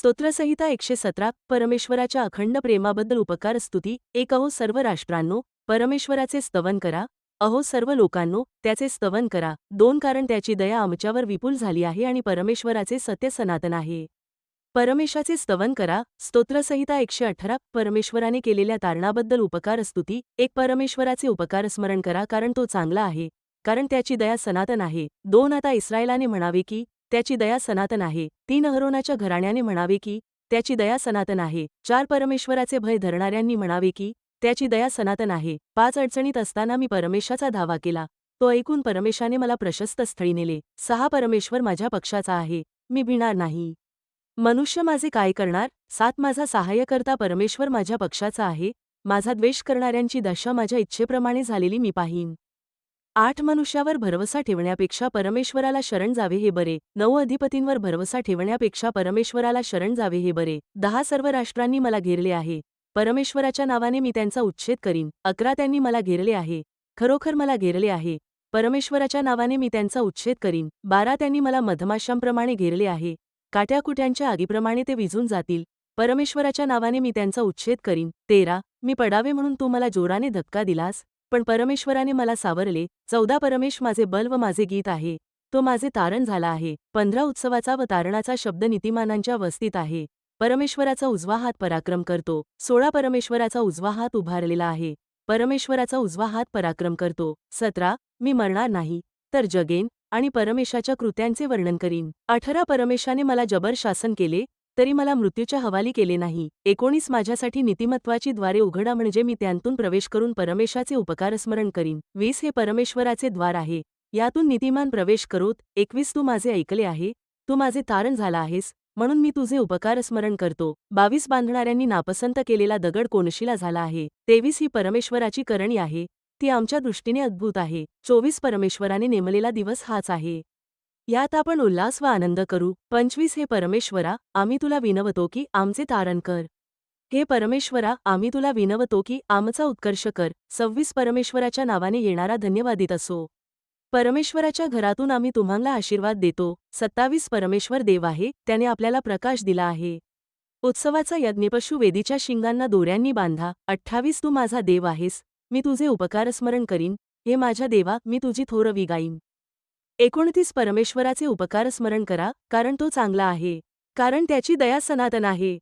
स्तोत्रसंहिता एकशे सतरा परमेश्वराच्या अखंड प्रेमाबद्दल उपकार स्तुती. एक अहो सर्व राष्ट्रांनो परमेश्वराचे स्तवन करा. अहो सर्व लोकांनो त्याचे स्तवन करा. दोन कारण त्याची दया आमच्यावर विपुल झाली आहे आणि परमेश्वराचे सत्य सनातन आहे. परमेशाचे स्तवन करा. स्तोत्रसंहिता एकशे अठरा परमेश्वराने केलेल्या तारणाबद्दल उपकार स्तुती. एक परमेश्वराचे उपकार स्मरण करा कारण तो चांगला आहे कारण त्याची दया सनातन आहे. दोन आता इस्रायलाने म्हणावे की त्याची दया सनातन आहे. तीन अहरोनाच्या घराण्याने म्हणावे की त्याची दया सनातन आहे. चार परमेश्वराचे भय धरणाऱ्यांनी म्हणावे की त्याची दया सनातन आहे. पाच अडचणीत असताना मी परमेशाचा धावा केला. तो ऐकून परमेशाने मला प्रशस्त स्थळी नेले. सहा परमेश्वर माझ्या पक्षाचा आहे. मी भिणार नाही. मनुष्य माझे काय करणार? सात माझा सहाय्यकर्ता परमेश्वर माझ्या पक्षाचा आहे. माझा द्वेष करणाऱ्यांची दशा माझ्या इच्छेप्रमाणे झालेली मी पाहीन. आठ मनुष्यावर भरवसा ठेवण्यापेक्षा परमेश्वराला शरण जावे हे बरे. नऊ अधिपतींवर भरवसा ठेवण्यापेक्षा परमेश्वराला शरण जावे हे बरे. दहा सर्व राष्ट्रांनी मला घेरले आहे. परमेश्वराच्या नावाने मी त्यांचा उच्छेद करीन. अकरा त्यांनी मला घेरले आहे. खरोखर मला घेरले आहे. परमेश्वराच्या नावाने मी त्यांचा उच्छेद करीन. बारा त्यांनी मला मधमाशांप्रमाणे घेरले आहे. काट्याकुट्यांच्या आगीप्रमाणे ते विझून जातील. परमेश्वराच्या नावाने मी त्यांचा उच्छेद करीन. तेरा मी पडावे म्हणून तू मला जोराने धक्का दिलास? पण परमेश्वराने मला सावरले. चौदा परमेश माझे बल व माझे गीत आहे. तो माझे तारण झाला आहे. पंधरा उत्सवाचा व तारणाचा शब्द नीतिमानांच्या वस्तीत आहे. परमेश्वराचा उजवा हात पराक्रम करतो. सोळा परमेश्वराचा उजवा हात उभारलेला आहे. परमेश्वराचा उजवा हात पराक्रम करतो. सतरा मी मरणार नाही. तर जगेन आणि परमेशाच्या कृत्यांचे वर्णन करीन. अठरा परमेशाने मला जबर शासन केले. तरी मला मृत्यूच्या हवाली केले नाही. एकोणीस माझ्यासाठी नीतिमत्वाची द्वारे उघडा म्हणजे मी त्यांतून प्रवेश करून परमेशाचे उपकार स्मरण करीन. वीस हे परमेश्वराचे द्वार आहे. यातून नीतिमान प्रवेश करोत. एकवीस तू माझे ऐकले आहे. तू माझे तारण झाला आहेस. म्हणून मी तुझे उपकार स्मरण करतो. बावीस बांधणाऱ्यांनी नापसंत केलेला दगड कोनशिला झाला आहे. तेवीस ही परमेश्वराची करणी आहे. ती आमच्या दृष्टीने अद्भुत आहे. चोवीस परमेश्वराने नेमलेला दिवस हाच आहे. यात आपण उल्हास व आनंद करू. पंचवीस हे परमेश्वरा आम्ही तुला विनवतो की आमचे तारण कर. हे परमेश्वरा आम्ही तुला विनवतो की आमचा उत्कर्ष कर. सव्वीस परमेश्वराच्या नावाने येणारा धन्यवादित असो. परमेश्वराच्या घरातून आम्ही तुम्हाला आशीर्वाद देतो. सत्तावीस परमेश्वर देव आहे त्याने आपल्याला प्रकाश दिला आहे. उत्सवाचा यज्ञपशु वेदीच्या शिंगांना दोऱ्यांनी बांधा. अठ्ठावीस तू माझा देव आहेस. मी तुझे उपकार स्मरण करीन. हे माझ्या देवा मी तुझी थोरवी गाईन एकोणतीस परमेश्वराचे उपकार स्मरण करा कारण तो चांगला आहे कारण त्याची दया सनातन आहे.